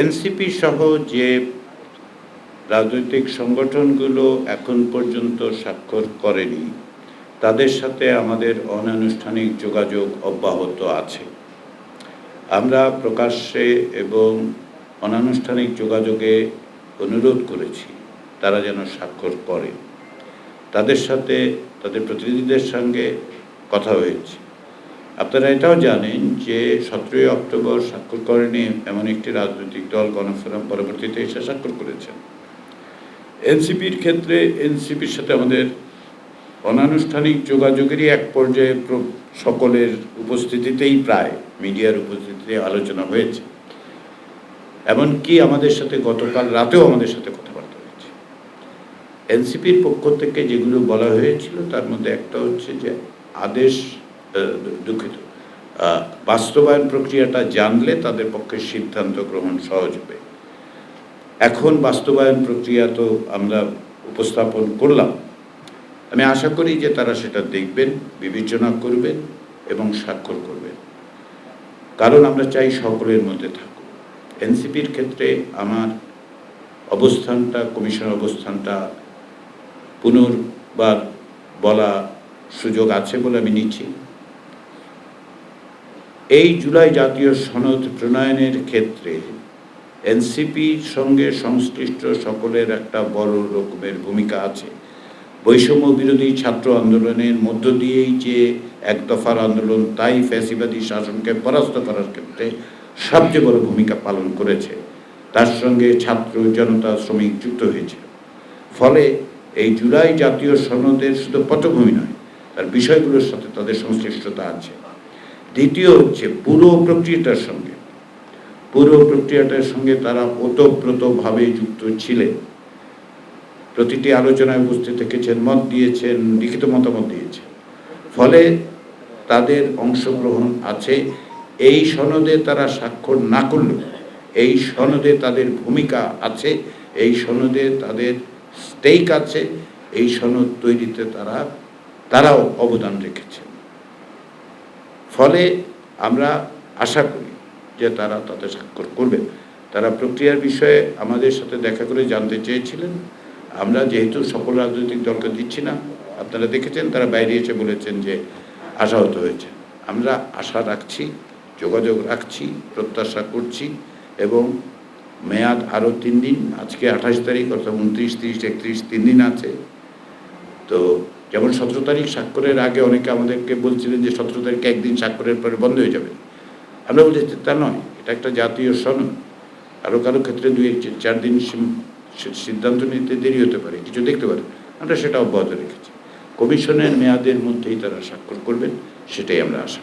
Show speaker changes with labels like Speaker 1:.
Speaker 1: NCP সহ যে রাজনৈতিক সংগঠনগুলো এখন পর্যন্ত স্বাক্ষর করেনি, তাদের সাথে আমাদের অনানুষ্ঠানিক যোগাযোগ অব্যাহত আছে। আমরা প্রকাশ্যে এবং অনানুষ্ঠানিক যোগাযোগে অনুরোধ করেছি, তারা যেন স্বাক্ষর করে। তাদের সাথে, তাদের প্রতিনিধিদের সঙ্গে কথা হয়েছে। আপনারা এটাও জানেন যে সতেরোই অক্টোবর স্বাক্ষর করেনি এমন একটি রাজনৈতিক দল গণফোরাম পরবর্তীতে এসে স্বাক্ষর করেছেন এনসিপির ক্ষেত্রে এনসিপির সাথে আমাদের অনানুষ্ঠানিক যোগাযোগেরই এক পর্যায়ে প্র- সকলের উপস্থিতিতেই প্রায় মিডিয়ার উপস্থিতিতে আলোচনা হয়েছে। এমনকি আমাদের সাথে গতকাল রাতেও আমাদের সাথে কথাবার্তা হয়েছে। এনসিপির পক্ষ থেকে যেগুলো বলা হয়েছিল তার মধ্যে একটা হচ্ছে যে আদেশ দুঃখিত। বাস্তবায়ন প্রক্রিয়াটা জানলে তাদের পক্ষে সিদ্ধান্ত গ্রহণ সহজ হবে। এখন বাস্তবায়ন প্রক্রিয়া তো আমরা উপস্থাপন করলাম। আমি আশা করি যে তারা সেটা দেখবেন, বিবেচনা করবেন এবং স্বাক্ষর করবেন। কারণ আমরা চাই সকলের মধ্যে থাকুক। এনসিপির ক্ষেত্রে আমার অবস্থানটা কমিশন অবস্থানটা পুনর্বার বলা সুযোগ আছে বলে আমি নিচ্ছি। এই জুলাই জাতীয় সনদ প্রণয়নের ক্ষেত্রে এনসিপির সঙ্গে সংশ্লিষ্ট সকলের একটা বড় রকমের ভূমিকা আছে। বৈষম্য বিরোধী ছাত্র আন্দোলনের মধ্য দিয়েই যে এক দফার আন্দোলন, তাই ফ্যাসিবাদী শাসনকে পরাস্ত করার ক্ষেত্রে সবচেয়ে বড় ভূমিকা পালন করেছে। তার সঙ্গে ছাত্র জনতা শ্রমিক যুক্ত হয়েছে। ফলে এই জুলাই জাতীয় সনদের শুধু পটভূমি নয়, তার বিষয়গুলোর সাথে তাদের সংশ্লিষ্টতা আছে। দ্বিতীয় হচ্ছে পুরো প্রক্রিয়াটার সঙ্গে। পুরো প্রক্রিয়াটার সঙ্গে তারা ওতপ্রোতভাবে যুক্ত ছিলেন। প্রতিটি আলোচনায় উপস্থিত থেকেছেন, মত দিয়েছেন, লিখিত মতামত দিয়েছেন। ফলে তাদের অংশগ্রহণ আছে। এই সনদে তারা স্বাক্ষর না করলেও, এই সনদে তাদের ভূমিকা আছে, এই সনদে তাদের স্টেক আছে, এই সনদ তৈরিতে তারা, তারাও অবদান রেখেছেন। ফলে আমরা আশা করি যে তারা তাতে স্বাক্ষর করবেন তারা প্রক্রিয়ার বিষয়ে আমাদের সাথে দেখা করে জানতে চেয়েছিলেন। আমরা যেহেতু সকল রাজনৈতিক দলকে দিচ্ছি না, আপনারা দেখেছেন তারা বাইরে এসে বলেছেন যে আশাহত হয়েছে। আমরা আশা রাখছি, যোগাযোগ রাখছি, প্রত্যাশা করছি এবং মেয়াদ আরও তিন দিন, আজকে আঠাশ তারিখ অর্থাৎ উনত্রিশ, তিরিশ, একত্রিশ তিন দিন আছে। তো যেমন সতেরো তারিখ স্বাক্ষরের আগে অনেকে আমাদেরকে বলছিলেন যে সতেরো তারিখে একদিন স্বাক্ষরের পরে বন্ধ হয়ে যাবে। আমরা বলছি, তা নয়, এটা একটা জাতীয় সনদ। আরও কারও ক্ষেত্রে দুই চার দিন সিদ্ধান্ত নিতে দেরি হতে পারে। কিছু দেখতে পারে। আমরা সেটা অব্যাহত রেখেছি। কমিশনের মেয়াদের মধ্যেই তারা স্বাক্ষর করবেন, সেটাই আমরা আশা